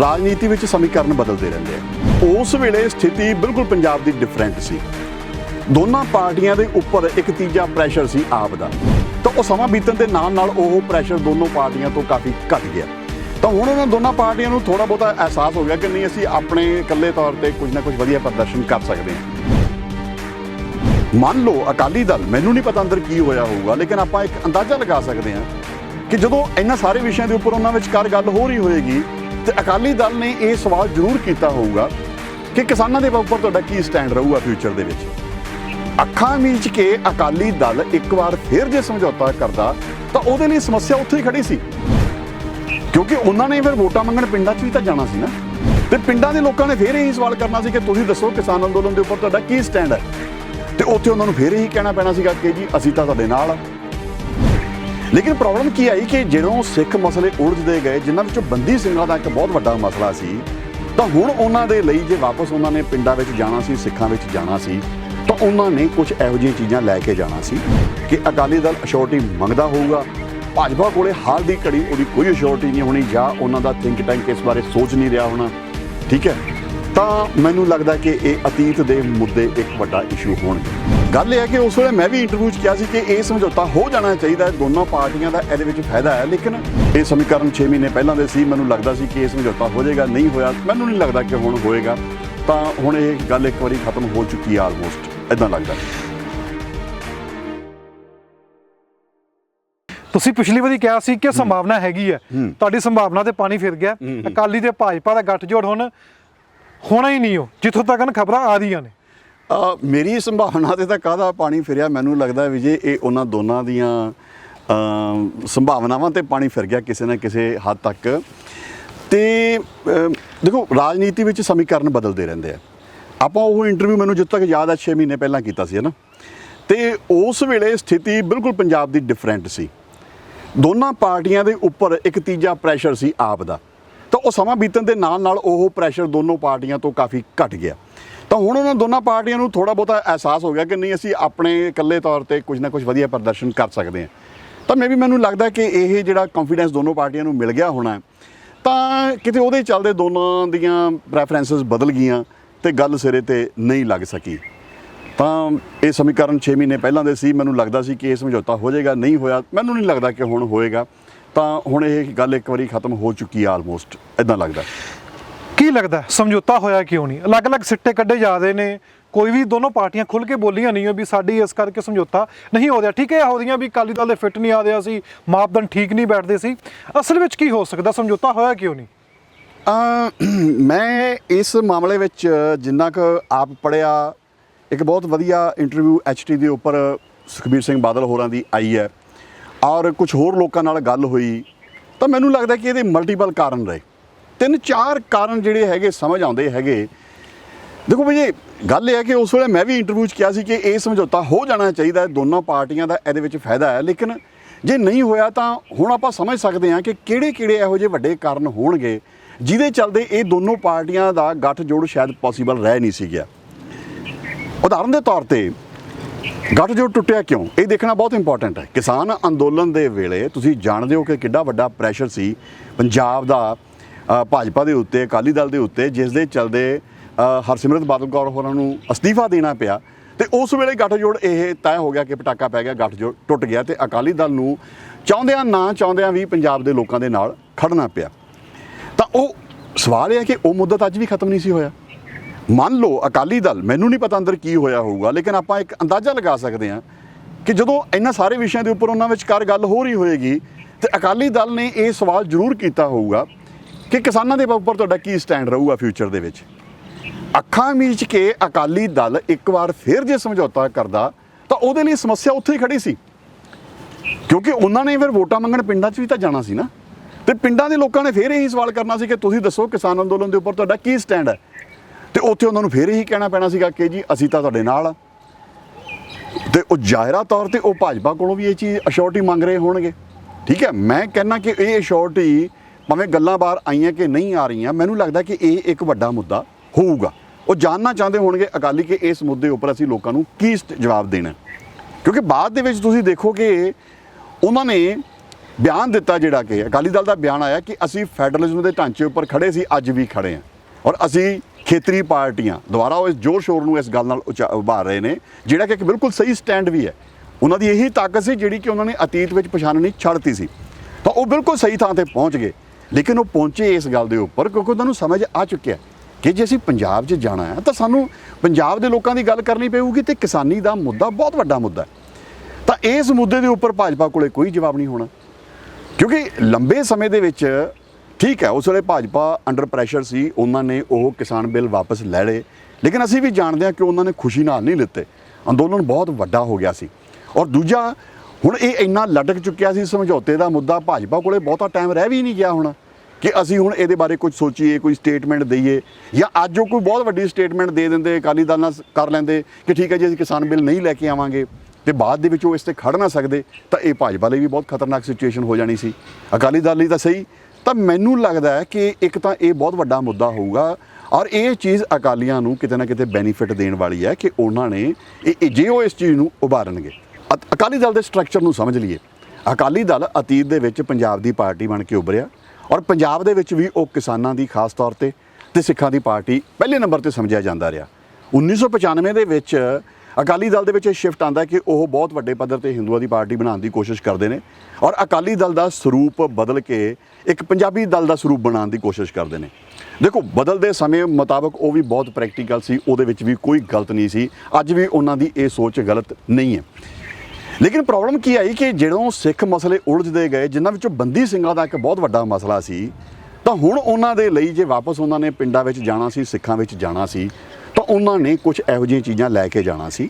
ਰਾਜਨੀਤੀ ਵਿੱਚ ਸਮੀਕਰਨ ਬਦਲਦੇ ਰਹਿੰਦੇ ਆ। ਉਸ ਵੇਲੇ ਸਥਿਤੀ ਬਿਲਕੁਲ ਪੰਜਾਬ ਦੀ ਡਿਫਰੈਂਟ ਸੀ। ਦੋਨਾਂ ਪਾਰਟੀਆਂ ਦੇ ਉੱਪਰ ਇੱਕ ਤੀਜਾ ਪ੍ਰੈਸ਼ਰ ਸੀ ਆਪ ਦਾ। ਤਾਂ ਉਹ ਸਮਾਂ ਬੀਤਣ ਦੇ ਨਾਲ ਨਾਲ ਉਹ ਪ੍ਰੈਸ਼ਰ ਦੋਨੋਂ ਪਾਰਟੀਆਂ ਤੋਂ ਕਾਫੀ ਘਟ ਗਿਆ। ਤਾਂ ਹੁਣ ਉਹਨਾਂ ਦੋਨਾਂ ਪਾਰਟੀਆਂ ਨੂੰ ਥੋੜਾ ਬਹੁਤਾ ਅਹਿਸਾਸ ਹੋ ਗਿਆ ਕਿ ਨਹੀਂ, ਅਸੀਂ ਆਪਣੇ ਇਕੱਲੇ ਤੌਰ ਤੇ ਕੁਝ ਨਾ ਕੁਝ ਵਧੀਆ ਪ੍ਰਦਰਸ਼ਨ ਕਰ ਸਕਦੇ ਹਾਂ। ਮੰਨ ਲਓ, ਅਕਾਲੀ ਦਲ, ਮੈਨੂੰ ਨਹੀਂ ਪਤਾ ਅੰਦਰ ਕੀ ਹੋਇਆ ਹੋਊਗਾ, ਲੇਕਿਨ ਆਪਾਂ ਇੱਕ ਅੰਦਾਜ਼ਾ ਲਗਾ ਸਕਦੇ ਹਾਂ ਕਿ ਜਦੋਂ ਇਹਨਾਂ ਸਾਰੇ ਵਿਸ਼ਿਆਂ ਦੇ ਉੱਪਰ ਉਹਨਾਂ ਵਿਚਕਾਰ ਗੱਲ ਹੋ ਰਹੀ ਹੋਏਗੀ ਤੇ ਅਕਾਲੀ ਦਲ ਨੇ ਇਹ ਸਵਾਲ ਜ਼ਰੂਰ ਕੀਤਾ ਹੋਊਗਾ ਕਿ ਕਿਸਾਨਾਂ ਦੇ ਉੱਪਰ ਤੁਹਾਡਾ ਕੀ ਸਟੈਂਡ ਰਹੂਗਾ ਫਿਊਚਰ ਦੇ ਵਿੱਚ? ਅੱਖਾਂ ਮੀਚ ਕੇ ਅਕਾਲੀ ਦਲ ਇੱਕ ਵਾਰ ਫਿਰ ਜੇ ਸਮਝੌਤਾ ਕਰਦਾ, ਤਾਂ ਉਹਦੇ ਲਈ ਸਮੱਸਿਆ ਉੱਥੇ ਹੀ ਖੜੀ ਸੀ। ਕਿਉਂਕਿ ਉਹਨਾਂ ਨੇ ਫਿਰ ਵੋਟਾਂ ਮੰਗਣ ਪਿੰਡਾਂ 'ਚ ਵੀ ਤਾਂ ਜਾਣਾ ਸੀ ਨਾ। ਤੇ ਪਿੰਡਾਂ ਦੇ ਲੋਕਾਂ ਨੇ ਫਿਰ ਇਹੀ ਸਵਾਲ ਕਰਨਾ ਸੀ ਕਿ ਤੁਸੀਂ ਦੱਸੋ ਕਿਸਾਨ ਅੰਦੋਲਨ ਦੇ ਉੱਪਰ ਤੁਹਾਡਾ ਕੀ ਸਟੈਂਡ ਹੈ? ਤੇ ਉੱਥੇ ਉਹਨਾਂ ਨੂੰ ਫਿਰ ਇਹੀ ਕਹਿਣਾ ਪੈਣਾ ਸੀਗਾ ਕਿ ਜੀ ਅਸੀਂ ਤਾਂ ਤੁਹਾਡੇ ਨਾਲ ਆ। ਲੇਕਿਨ ਪ੍ਰੋਬਲਮ ਕੀ ਆਈ ਕਿ ਜਦੋਂ ਸਿੱਖ ਮਸਲੇ ਉਲਝਦੇ ਗਏ, ਜਿਨ੍ਹਾਂ ਵਿੱਚੋਂ ਬੰਦੀ ਸਿੰਘਾਂ ਦਾ ਇੱਕ ਬਹੁਤ ਵੱਡਾ ਮਸਲਾ ਸੀ, ਤਾਂ ਹੁਣ ਉਹਨਾਂ ਦੇ ਲਈ ਜੇ ਵਾਪਸ ਉਹਨਾਂ ਨੇ ਪਿੰਡਾਂ ਵਿੱਚ ਜਾਣਾ ਸੀ, ਸਿੱਖਾਂ ਵਿੱਚ ਜਾਣਾ ਸੀ, ਤਾਂ ਉਹਨਾਂ ਨੇ ਕੁਝ ਇਹੋ ਜਿਹੀਆਂ ਚੀਜ਼ਾਂ ਲੈ ਕੇ ਜਾਣਾ ਸੀ ਕਿ ਅਕਾਲੀ ਦਲ ਅਸ਼ੋਰਟੀ ਮੰਗਦਾ ਹੋਊਗਾ। ਭਾਜਪਾ ਕੋਲੇ ਹਾਲ ਦੀ ਘੜੀ ਉਹਦੀ ਕੋਈ ਅਸ਼ੋਰਟੀ ਨਹੀਂ ਹੋਣੀ ਜਾਂ ਉਹਨਾਂ ਦਾ ਥਿੰਕ ਟੈਂਕ ਇਸ ਬਾਰੇ ਸੋਚ ਨਹੀਂ ਰਿਹਾ ਹੋਣਾ। ਠੀਕ ਹੈ? ਤਾਂ ਮੈਨੂੰ ਲੱਗਦਾ ਕਿ ਇਹ ਅਤੀਤ ਦੇ ਮੁੱਦੇ ਇੱਕ ਵੱਡਾ ਇਸ਼ੂ ਹੋਣਗੇ। ਗੱਲ ਇਹ ਹੈ ਕਿ ਉਸ ਵੇਲੇ ਮੈਂ ਵੀ ਇੰਟਰਵਿਊ 'ਚ ਕਿਹਾ ਸੀ ਕਿ ਇਹ ਸਮਝੌਤਾ ਹੋ ਜਾਣਾ ਚਾਹੀਦਾ ਹੈ ਦੋਨੋਂ ਪਾਰਟੀਆਂ ਦਾ ਇਹਦੇ ਵਿੱਚ ਫਾਇਦਾ ਹੈ। ਲੇਕਿਨ ਇਹ ਸਮੀਕਰਨ 6 ਮਹੀਨੇ ਪਹਿਲਾਂ ਦੇ ਸੀ ਮੈਨੂੰ ਲੱਗਦਾ ਸੀ ਕਿ ਇਹ ਸਮਝੌਤਾ ਹੋ ਜਾਏਗਾ ਨਹੀਂ ਹੋਇਆ ਮੈਨੂੰ ਨਹੀਂ ਲੱਗਦਾ ਕਿ ਹੁਣ ਹੋਏਗਾ। ਤਾਂ ਹੁਣ ਇਹ ਗੱਲ ਇੱਕ ਵਾਰੀ ਖਤਮ ਹੋ ਚੁੱਕੀ ਹੈ ਆਲਮੋਸਟ ਇਦਾਂ ਲੱਗਦਾ ਤੁਸੀਂ ਪਿਛਲੀ ਵਾਰੀ ਕਿਹਾ ਸੀ ਕਿ ਸੰਭਾਵਨਾ ਹੈਗੀ ਹੈ। ਤੁਹਾਡੀ ਸੰਭਾਵਨਾ ਤੇ ਪਾਣੀ ਫਿਰ ਗਿਆ। ਅਕਾਲੀ ਤੇ ਭਾਜਪਾ ਦਾ ਗੱਠਜੋੜ ਹੁਣ ਹੋਣਾ ਹੀ ਨਹੀਂ ਉਹ, ਜਿੱਥੋਂ ਤੱਕ ਖਬਰਾਂ ਆ ਰਹੀਆਂ ਨੇ। ਮੇਰੀ ਸੰਭਾਵਨਾ ਤੇ ਤਾਂ ਕਾਹਦਾ ਪਾਣੀ ਫਿਰਿਆ, ਮੈਨੂੰ ਲੱਗਦਾ ਵੀ ਜੇ ਇਹ ਉਹਨਾਂ ਦੋਨਾਂ ਦੀਆਂ ਸੰਭਾਵਨਾਵਾਂ ਤੇ ਪਾਣੀ ਫਿਰ ਗਿਆ ਕਿਸੇ ਨਾ ਕਿਸੇ ਹੱਦ ਤੱਕ, ਤੇ ਦੇਖੋ ਰਾਜਨੀਤੀ ਵਿੱਚ ਸਮੀਕਰਨ ਬਦਲਦੇ ਰਹਿੰਦੇ ਆ। ਆਪਾਂ ਉਹ ਇੰਟਰਵਿਊ ਮੈਨੂੰ ਜਿੱਦ ਤੱਕ ਯਾਦ ਆ 6 ਮਹੀਨੇ ਪਹਿਲਾਂ ਕੀਤਾ ਸੀ, ਹੈ ਨਾ? ਤੇ ਉਸ ਵੇਲੇ ਸਥਿਤੀ ਬਿਲਕੁਲ ਪੰਜਾਬ ਦੀ ਡਿਫਰੈਂਟ ਸੀ। ਦੋਨਾਂ ਪਾਰਟੀਆਂ ਦੇ ਉੱਪਰ ਇੱਕ ਤੀਜਾ ਪ੍ਰੈਸ਼ਰ ਸੀ ਆਪ ਦਾ। ਤਾਂ ਉਹ ਸਮਾਂ ਬੀਤਣ ਦੇ ਨਾਲ ਨਾਲ ਉਹ ਪ੍ਰੈਸ਼ਰ ਦੋਨੋਂ ਪਾਰਟੀਆਂ ਤੋਂ ਕਾਫੀ ਘਟ ਗਿਆ। ਤਾਂ ਹੁਣ ਉਹਨਾਂ ਦੋਨਾਂ ਪਾਰਟੀਆਂ ਨੂੰ ਥੋੜਾ ਬਹੁਤਾ ਅਹਿਸਾਸ ਹੋ ਗਿਆ ਕਿ ਨਹੀਂ, ਅਸੀਂ ਆਪਣੇ ਇਕੱਲੇ ਤੌਰ ਤੇ ਕੁਝ ਨਾ ਕੁਝ ਵਧੀਆ ਪ੍ਰਦਰਸ਼ਨ ਕਰ ਸਕਦੇ ਹਾਂ। ਤਾਂ ਮੈਂ ਵੀ ਮੈਨੂੰ ਲੱਗਦਾ ਕਿ ਇਹ ਜਿਹੜਾ ਕੌਨਫੀਡੈਂਸ ਦੋਨੋਂ ਪਾਰਟੀਆਂ ਨੂੰ ਮਿਲ ਗਿਆ ਹੋਣਾ ਤਾਂ ਕਿਤੇ ਉਹਦੇ ਚੱਲਦੇ ਦੋਨਾਂ ਦੀਆਂ ਪ੍ਰੈਫਰੈਂਸਸ ਬਦਲ ਗਈਆਂ ਤੇ ਗੱਲ ਸਿਰੇ ਤੇ ਨਹੀਂ ਲੱਗ ਸਕੀ। ਤਾਂ ਇਹ ਸਮੀਕਰਨ 6 ਮਹੀਨੇ ਪਹਿਲਾਂ ਦੇ ਸੀ, ਮੈਨੂੰ ਲੱਗਦਾ ਸੀ ਕਿ ਇਹ ਸਮਝੌਤਾ ਹੋ ਜਾਏਗਾ, ਨਹੀਂ ਹੋਇਆ, ਮੈਨੂੰ ਨਹੀਂ ਲੱਗਦਾ ਕਿ ਹੁਣ ਹੋਏਗਾ। ਤਾਂ ਹੁਣ ਇਹ ਗੱਲ ਇੱਕ ਵਾਰੀ ਖਤਮ ਹੋ ਚੁੱਕੀ ਹੈ ਆਲਮੋਸਟ ਇਦਾਂ ਲੱਗਦਾ। ਕੀ ਲੱਗਦਾ? ਸਮਝੌਤਾ ਹੋਇਆ ਕਿਉਂ ਨਹੀਂ? ਅਲੱਗ-ਅਲੱਗ ਸਿੱਟੇ ਕੱਢੇ ਜਾਂਦੇ ਨੇ। ਕੋਈ ਵੀ ਦੋਨੋਂ ਪਾਰਟੀਆਂ ਖੁੱਲ ਕੇ ਬੋਲੀਆਂ ਨਹੀਂ ਹੋ ਵੀ ਸਾਡੀ ਇਸ ਕਰਕੇ ਸਮਝੌਤਾ ਨਹੀਂ ਹੋ ਰਿਹਾ। ਠੀਕ ਹੈ ਹੋਦੀਆਂ ਵੀ ਅਕਾਲੀ ਦਲ ਦੇ ਫਿੱਟ ਨਹੀਂ ਆ ਰਿਹਾ ਸੀ ਮਾਪਦੰਡ ਠੀਕ ਨਹੀਂ ਬੈਠਦੇ ਸੀ। ਅਸਲ ਵਿੱਚ ਕੀ ਹੋ ਸਕਦਾ? ਸਮਝੌਤਾ ਹੋਇਆ ਕਿਉਂ ਨਹੀਂ? ਮੈਂ ਇਸ ਮਾਮਲੇ ਵਿੱਚ ਜਿੰਨਾ ਕੁ ਆਪ ਪੜਿਆ ਇੱਕ ਬਹੁਤ ਵਧੀਆ ਇੰਟਰਵਿਊ ਐਚਟੀ ਦੇ ਉੱਪਰ ਸੁਖਬੀਰ ਸਿੰਘ ਬਾਦਲ ਹੋਰਾਂ ਦੀ ਆਈ ਹੈ। ਔਰ ਕੁਝ ਹੋਰ ਲੋਕਾਂ ਨਾਲ ਗੱਲ ਹੋਈ, ਤਾਂ ਮੈਨੂੰ ਲੱਗਦਾ ਕਿ ਇਹਦੇ ਮਲਟੀਪਲ ਕਾਰਨ ਰਹੇ। ਤਿੰਨ ਚਾਰ ਕਾਰਨ ਜਿਹੜੇ ਹੈਗੇ, ਸਮਝ ਆਉਂਦੇ ਹੈਗੇ। ਦੇਖੋ ਵੀ ਇਹ ਗੱਲ ਇਹ ਹੈ ਕਿ ਉਸ ਵੇਲੇ ਮੈਂ ਵੀ ਇੰਟਰਵਿਊ 'ਚ ਕਿਹਾ ਸੀ ਕਿ ਇਹ ਸਮਝੌਤਾ ਹੋ ਜਾਣਾ ਚਾਹੀਦਾ ਹੈ, ਦੋਨਾਂ ਪਾਰਟੀਆਂ ਦਾ ਇਹਦੇ ਵਿੱਚ ਫਾਇਦਾ ਹੈ। ਲੇਕਿਨ ਜੇ ਨਹੀਂ ਹੋਇਆ ਤਾਂ ਹੁਣ ਆਪਾਂ ਸਮਝ ਸਕਦੇ ਹਾਂ ਕਿ ਕਿਹੜੇ-ਕਿਹੜੇ ਇਹੋ ਜਿਹੇ ਵੱਡੇ ਕਾਰਨ ਹੋਣਗੇ, ਜਿਹਦੇ ਚੱਲਦੇ ਇਹ ਦੋਨੋਂ ਪਾਰਟੀਆਂ ਦਾ ਗੱਠਜੋੜ ਸ਼ਾਇਦ ਪੋਸੀਬਲ ਰਹਿ ਨਹੀਂ ਸੀ ਗਿਆ। ਉਦਾਹਰਨ ਦੇ ਤੌਰ ਤੇ ਗੱਠਜੋੜ ਟੁੱਟਿਆ ਕਿਉਂ? ਇਹ ਦੇਖਣਾ ਬਹੁਤ ਇੰਪੋਰਟੈਂਟ ਹੈ। ਕਿਸਾਨ ਅੰਦੋਲਨ ਦੇ ਵੇਲੇ ਤੁਸੀਂ ਜਾਣਦੇ ਹੋ ਕਿ ਕਿੱਡਾ ਵੱਡਾ ਪ੍ਰੈਸ਼ਰ ਸੀ ਪੰਜਾਬ ਦਾ ਭਾਜਪਾ ਦੇ ਉੱਤੇ, ਅਕਾਲੀ ਦਲ ਦੇ ਉੱਤੇ, ਜਿਸ ਦੇ ਚਲਦੇ ਹਰਸਿਮਰਤ ਬਾਦਲ ਕੌਰ ਹੋਰਾਂ ਨੂੰ ਅਸਤੀਫਾ ਦੇਣਾ ਪਿਆ। ਤੇ ਉਸ ਵੇਲੇ ਗੱਠਜੋੜ ਇਹ ਤੈਅ ਹੋ ਗਿਆ ਕਿ ਪਟਾਕਾ ਪੈ ਗਿਆ, ਗੱਠਜੋੜ ਟੁੱਟ ਗਿਆ ਤੇ ਅਕਾਲੀ ਦਲ ਨੂੰ ਚਾਹੁੰਦਿਆਂ ਨਾ ਚਾਹੁੰਦਿਆਂ ਵੀ ਪੰਜਾਬ ਦੇ ਲੋਕਾਂ ਦੇ ਨਾਲ ਖੜਨਾ ਪਿਆ। ਤਾਂ ਉਹ ਸਵਾਲ ਇਹ ਹੈ ਕਿ ਉਹ ਮੁੱਦਤ ਅੱਜ ਵੀ ਖਤਮ ਨਹੀਂ ਸੀ ਹੋਇਆ। ਮੰਨ ਲਓ ਅਕਾਲੀ ਦਲ, ਮੈਨੂੰ ਨਹੀਂ ਪਤਾ ਅੰਦਰ ਕੀ ਹੋਇਆ ਹੋਊਗਾ, ਲੇਕਿਨ ਆਪਾਂ ਇੱਕ ਅੰਦਾਜ਼ਾ ਲਗਾ ਸਕਦੇ ਹਾਂ ਕਿ ਜਦੋਂ ਇਹਨਾਂ ਸਾਰੇ ਵਿਸ਼ਿਆਂ ਦੇ ਉੱਪਰ ਉਹਨਾਂ ਵਿਚਕਾਰ ਗੱਲ ਹੋ ਰਹੀ ਹੋਏਗੀ ਤੇ ਅਕਾਲੀ ਦਲ ਨੇ ਇਹ ਸਵਾਲ ਜ਼ਰੂਰ ਕੀਤਾ ਹੋਊਗਾ ਕਿ ਕਿਸਾਨਾਂ ਦੇ ਉੱਪਰ ਤੁਹਾਡਾ ਕੀ ਸਟੈਂਡ ਰਹੂਗਾ ਫਿਊਚਰ ਦੇ ਵਿੱਚ। ਅੱਖਾਂ ਮੀਚ ਕੇ ਅਕਾਲੀ ਦਲ ਇੱਕ ਵਾਰ ਫਿਰ ਜੇ ਸਮਝੌਤਾ ਕਰਦਾ, ਤਾਂ ਉਹਦੇ ਲਈ ਸਮੱਸਿਆ ਉੱਥੇ ਹੀ ਖੜੀ ਸੀ। ਕਿਉਂਕਿ ਉਹਨਾਂ ਨੇ ਫਿਰ ਵੋਟਾਂ ਮੰਗਣ ਪਿੰਡਾਂ 'ਚ ਵੀ ਤਾਂ ਜਾਣਾ ਸੀ ਨਾ। ਤੇ ਪਿੰਡਾਂ ਦੇ ਲੋਕਾਂ ਨੇ ਫਿਰ ਇਹੀ ਸਵਾਲ ਕਰਨਾ ਸੀ ਕਿ ਤੁਸੀਂ ਦੱਸੋ ਕਿਸਾਨ ਅੰਦੋਲਨ ਦੇ ਉੱਪਰ ਤੁਹਾਡਾ ਕੀ ਸਟੈਂਡ ਹੈ? ਤੇ ਉੱਥੇ ਉਹਨਾਂ ਨੂੰ ਫਿਰ ਇਹੀ ਕਹਿਣਾ ਪੈਣਾ ਸੀਗਾ ਕਿ ਜੀ ਅਸੀਂ ਤਾਂ ਤੁਹਾਡੇ ਨਾਲ ਆ। ਤੇ ਉਹ ਜ਼ਾਹਿਰਾ ਤੌਰ ਤੇ ਉਹ ਭਾਜਪਾ ਕੋਲੋਂ ਵੀ ਇਹ ਚੀਜ਼ ਅਸ਼ੋਰਟੀ ਮੰਗ ਰਹੇ ਹੋਣਗੇ। ਠੀਕ ਹੈ, ਮੈਂ ਕਹਿੰਨਾ ਕਿ ਇਹ ਅਸ਼ੋਰਟੀ ਭਾਵੇਂ ਗੱਲਾਂ ਬਾਹਰ ਆਈਆਂ ਕਿ ਨਹੀਂ ਆ ਰਹੀਆਂ, ਮੈਨੂੰ ਲੱਗਦਾ ਕਿ ਇਹ ਇੱਕ ਵੱਡਾ ਮੁੱਦਾ ਹੋਊਗਾ। ਉਹ ਜਾਣਨਾ ਚਾਹੁੰਦੇ ਹੋਣਗੇ ਅਕਾਲੀ ਕਿ ਇਸ ਮੁੱਦੇ ਉੱਪਰ ਅਸੀਂ ਲੋਕਾਂ ਨੂੰ ਕੀ ਜਵਾਬ ਦੇਣਾ ਕਿਉਂਕਿ ਬਾਅਦ ਦੇ ਵਿੱਚ ਤੁਸੀਂ ਦੇਖੋ ਕਿ ਉਹਨਾਂ ਨੇ ਬਿਆਨ ਦਿੱਤਾ ਜਿਹੜਾ ਕਿ ਅਕਾਲੀ ਦਲ ਦਾ ਬਿਆਨ ਆਇਆ ਕਿ ਅਸੀਂ ਫੈਡਰਲਿਜ਼ਮ ਦੇ ਢਾਂਚੇ ਉੱਪਰ ਖੜੇ ਸੀ, ਅੱਜ ਵੀ ਖੜੇ ਹਾਂ। ਔਰ ਅਸੀਂ ਖੇਤਰੀ ਪਾਰਟੀਆਂ ਦੁਆਰਾ ਉਹ ਇਸ ਜ਼ੋਰ ਸ਼ੋਰ ਨੂੰ ਇਸ ਗੱਲ ਨਾਲ ਉਚਾ- ਉਭਾਰ ਰਹੇ ਨੇ, ਜਿਹੜਾ ਕਿ ਇੱਕ ਬਿਲਕੁਲ ਸਹੀ ਸਟੈਂਡ ਵੀ ਹੈ। ਉਹਨਾਂ ਦੀ ਇਹੀ ਤਾਕਤ ਸੀ ਜਿਹੜੀ ਕਿ ਉਹਨਾਂ ਨੇ ਅਤੀਤ ਵਿੱਚ ਪਛਾਣਨੀ ਛੱਡਤੀ ਸੀ। ਤਾਂ ਉਹ ਬਿਲਕੁਲ ਸਹੀ ਥਾਂ ਤੇ ਪਹੁੰਚ ਗਏ, ਲੇਕਿਨ ਉਹ ਪਹੁੰਚੇ ਇਸ ਗੱਲ ਦੇ ਉੱਪਰ ਕਿਉਂਕਿ ਉਹਨਾਂ ਨੂੰ ਸਮਝ ਆ ਚੁੱਕਿਆ ਕਿ ਜੇ ਅਸੀਂ ਪੰਜਾਬ 'ਚ ਜਾਣਾ ਹੈ ਤਾਂ ਸਾਨੂੰ ਪੰਜਾਬ ਦੇ ਲੋਕਾਂ ਦੀ ਗੱਲ ਕਰਨੀ ਪਊਗੀ ਤੇ ਕਿਸਾਨੀ ਦਾ ਮੁੱਦਾ ਬਹੁਤ ਵੱਡਾ ਮੁੱਦਾ ਹੈ। ਤਾਂ ਇਸ ਮੁੱਦੇ ਦੇ ਉੱਪਰ ਭਾਜਪਾ ਕੋਲੇ ਕੋਈ ਜਵਾਬ ਨਹੀਂ ਹੋਣਾ। ਕਿਉਂਕਿ ਲੰਬੇ ਸਮੇਂ ਦੇ ਵਿੱਚ ਠੀਕ ਹੈ, ਉਸ ਵੇਲੇ ਭਾਜਪਾ ਅੰਡਰ ਪ੍ਰੈਸ਼ਰ ਸੀ, ਉਹਨਾਂ ਨੇ ਉਹ ਕਿਸਾਨ ਬਿੱਲ ਵਾਪਸ ਲੈ ਲਏ। ਲੇਕਿਨ ਅਸੀਂ ਵੀ ਜਾਣਦੇ ਹਾਂ ਕਿ ਉਹਨਾਂ ਨੇ ਖੁਸ਼ੀ ਨਾਲ ਨਹੀਂ ਲਿੱਤੇ। ਅੰਦੋਲਨ ਬਹੁਤ ਵੱਡਾ ਹੋ ਗਿਆ ਸੀ। ਔਰ ਦੂਜਾ, ਹੁਣ ਇਹ ਇੰਨਾ ਲਟਕ ਚੁੱਕਿਆ ਸੀ ਸਮਝੌਤੇ ਦਾ ਮੁੱਦਾ, ਭਾਜਪਾ ਕੋਲੇ ਬਹੁਤਾ ਟਾਈਮ ਰਹਿ ਵੀ ਨਹੀਂ ਗਿਆ ਹੁਣ ਕਿ ਅਸੀਂ ਹੁਣ ਇਹਦੇ ਬਾਰੇ ਕੁਝ ਸੋਚੀਏ, ਕੋਈ ਸਟੇਟਮੈਂਟ ਦਈਏ। ਜਾਂ ਅੱਜ ਉਹ ਕੋਈ ਬਹੁਤ ਵੱਡੀ ਸਟੇਟਮੈਂਟ ਦੇ ਦਿੰਦੇ, ਅਕਾਲੀ ਦਲ ਨਾਲ ਕਰ ਲੈਂਦੇ ਕਿ ਠੀਕ ਹੈ ਜੀ, ਅਸੀਂ ਕਿਸਾਨ ਬਿੱਲ ਨਹੀਂ ਲੈ ਕੇ ਆਵਾਂਗੇ। ਤੇ ਬਾਅਦ ਦੇ ਵਿੱਚ ਉਹ ਇਸ ਤੇ ਖੜ ਨਾ ਸਕਦੇ, ਤਾਂ ਇਹ ਭਾਜਪਾ ਲਈ ਵੀ ਬਹੁਤ ਖਤਰਨਾਕ ਸਿਚੁਏਸ਼ਨ ਹੋ ਜਾਣੀ ਸੀ। ਅਕਾਲੀ ਦਲ ਲਈ ਤਾਂ ਸਹੀ ਤਾਂ ਮੈਨੂੰ ਲੱਗਦਾ ਹੈ ਕਿ ਇੱਕ ਤਾਂ ਇਹ ਬਹੁਤ ਵੱਡਾ ਮੁੱਦਾ ਹੋਊਗਾ ਔਰ ਇਹ ਚੀਜ਼ ਅਕਾਲੀਆਂ ਨੂੰ ਕਿਤੇ ਨਾ ਕਿਤੇ ਬੈਨੀਫਿਟ ਦੇਣ ਵਾਲੀ ਹੈ ਕਿ ਉਹਨਾਂ ਨੇ ਇਹ ਜੇ ਉਹ ਇਸ ਚੀਜ਼ ਨੂੰ ਉਭਾਰਨਗੇ। ਅ- ਅਕਾਲੀ ਦਲ ਦੇ ਸਟਰਕਚਰ ਨੂੰ ਸਮਝ ਲਈਏ। ਅਕਾਲੀ ਦਲ ਅਤੀਤ ਦੇ ਵਿੱਚ ਪੰਜਾਬ ਦੀ ਪਾਰਟੀ ਬਣ ਕੇ ਉੱਭਰਿਆ ਔਰ ਪੰਜਾਬ ਦੇ ਵਿੱਚ ਵੀ ਉਹ ਕਿਸਾਨਾਂ ਦੀ ਖਾਸ ਤੌਰ ਤੇ ਤੇ ਸਿੱਖਾਂ ਦੀ ਪਾਰਟੀ ਪਹਿਲੇ ਨੰਬਰ ਤੇ ਸਮਝਿਆ ਜਾਂਦਾ ਰਿਹਾ। 1995 ਦੇ ਵਿੱਚ ਅਕਾਲੀ ਦਲ ਦੇ ਵਿੱਚ ਇਹ ਸ਼ਿਫਟ ਆਂਦਾ ਕਿ ਉਹ ਬਹੁਤ ਵੱਡੇ ਪੱਧਰ ਤੇ ਹਿੰਦੂਆਂ ਦੀ ਪਾਰਟੀ ਬਣਾਉਣ ਦੀ ਕੋਸ਼ਿਸ਼ ਕਰਦੇ ਨੇ ਔਰ ਅਕਾਲੀ ਦਲ ਦਾ ਸਰੂਪ ਬਦਲ ਕੇ ਇੱਕ ਪੰਜਾਬੀ ਦਲ ਦਾ ਸਰੂਪ ਬਣਾਉਣ ਦੀ ਕੋਸ਼ਿਸ਼ ਕਰਦੇ ਨੇ। ਦੇਖੋ ਬਦਲਦੇ ਸਮੇਂ ਮੁਤਾਬਕ ਉਹ ਵੀ ਬਹੁਤ ਪ੍ਰੈਕਟੀਕਲ ਸੀ, ਉਹਦੇ ਵਿੱਚ ਵੀ ਕੋਈ ਗਲਤ ਨਹੀਂ ਸੀ, ਅੱਜ ਵੀ ਉਹਨਾਂ ਦੀ ਇਹ ਸੋਚ ਗਲਤ ਨਹੀਂ ਹੈ। ਲੇਕਿਨ ਪ੍ਰੋਬਲਮ ਕੀ ਆਈ ਕਿ ਜਦੋਂ ਸਿੱਖ ਮਸਲੇ ਉਲਝਦੇ ਗਏ, ਜਿਨ੍ਹਾਂ ਵਿੱਚੋਂ ਬੰਦੀ ਸਿੰਘਾਂ ਦਾ ਇੱਕ ਬਹੁਤ ਵੱਡਾ ਮਸਲਾ ਸੀ, ਤਾਂ ਹੁਣ ਉਹਨਾਂ ਦੇ ਲਈ ਜੇ ਵਾਪਸ ਉਹਨਾਂ ਨੇ ਪਿੰਡਾਂ ਵਿੱਚ ਜਾਣਾ ਸੀ, ਸਿੱਖਾਂ ਵਿੱਚ ਜਾਣਾ ਸੀ ਤਾਂ ਉਹਨਾਂ ਨੇ ਕੁਝ ਇਹੋ ਜਿਹੀਆਂ ਚੀਜ਼ਾਂ ਲੈ ਕੇ ਜਾਣਾ ਸੀ।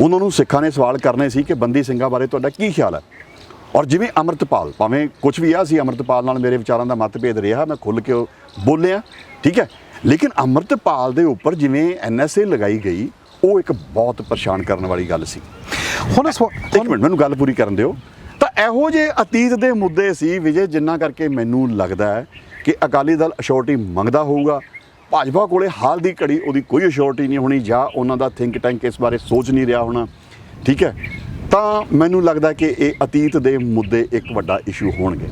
ਉਹਨਾਂ ਨੂੰ ਸਿੱਖਾਂ ਨੇ ਸਵਾਲ ਕਰਨੇ ਸੀ ਕਿ ਬੰਦੀ ਸਿੰਘਾਂ ਬਾਰੇ ਤੁਹਾਡਾ ਕੀ ਖਿਆਲ ਹੈ? ਔਰ ਜਿਵੇਂ ਅਮਰਤਪਾਲ ਭਾਵੇਂ ਕੁਝ ਵੀ ਆ ਸੀ ਅਮਰਤਪਾਲ ਨਾਲ ਮੇਰੇ ਵਿਚਾਰਾਂ ਦਾ ਮਤਭੇਦ ਰਿਹਾ ਮੈਂ ਖੁੱਲ ਕੇ ਬੋਲਿਆ ਠੀਕ ਹੈ? ਲੇਕਿਨ ਅਮਰਤਪਾਲ ਦੇ ਉੱਪਰ ਜਿਵੇਂ ਐਨਐਸਏ ਲਗਾਈ ਗਈ ਉਹ ਇੱਕ ਬਹੁਤ ਪਰੇਸ਼ਾਨ ਕਰਨ ਵਾਲੀ ਗੱਲ ਸੀ। ਹੁਣ ਇੱਕ ਮਿੰਟ ਮੈਨੂੰ ਗੱਲ ਪੂਰੀ ਕਰਨ ਦਿਓ। ਤਾਂ ਇਹੋ ਜਿਹੇ ਅਤੀਤ ਦੇ ਮੁੱਦੇ ਸੀ ਵਿਜੇ ਜਿੰਨਾ ਕਰਕੇ ਮੈਨੂੰ ਲੱਗਦਾ ਹੈ ਕਿ ਅਕਾਲੀ ਦਲ ਅਸ਼ੋਰਟੀ ਮੰਗਦਾ ਹੋਊਗਾ ਭਾਜਪਾ ਕੋਲੇ ਹਾਲ ਦੀ ਘੜੀ ਉਹਦੀ ਕੋਈ ਅਸ਼ੋਰਟੀ ਨਹੀਂ ਹੋਣੀ ਜਾਂ ਉਹਨਾਂ ਦਾ ਥਿੰਕ ਟੈਂਕ ਇਸ ਬਾਰੇ ਸੋਚ ਨਹੀਂ ਰਿਹਾ ਹੋਣਾ, ਠੀਕ ਹੈ? ਤਾਂ ਮੈਨੂੰ ਲੱਗਦਾ ਕਿ ਇਹ ਅਤੀਤ ਦੇ ਮੁੱਦੇ ਇੱਕ ਵੱਡਾ ਇਸ਼ੂ ਹੋਣਗੇ।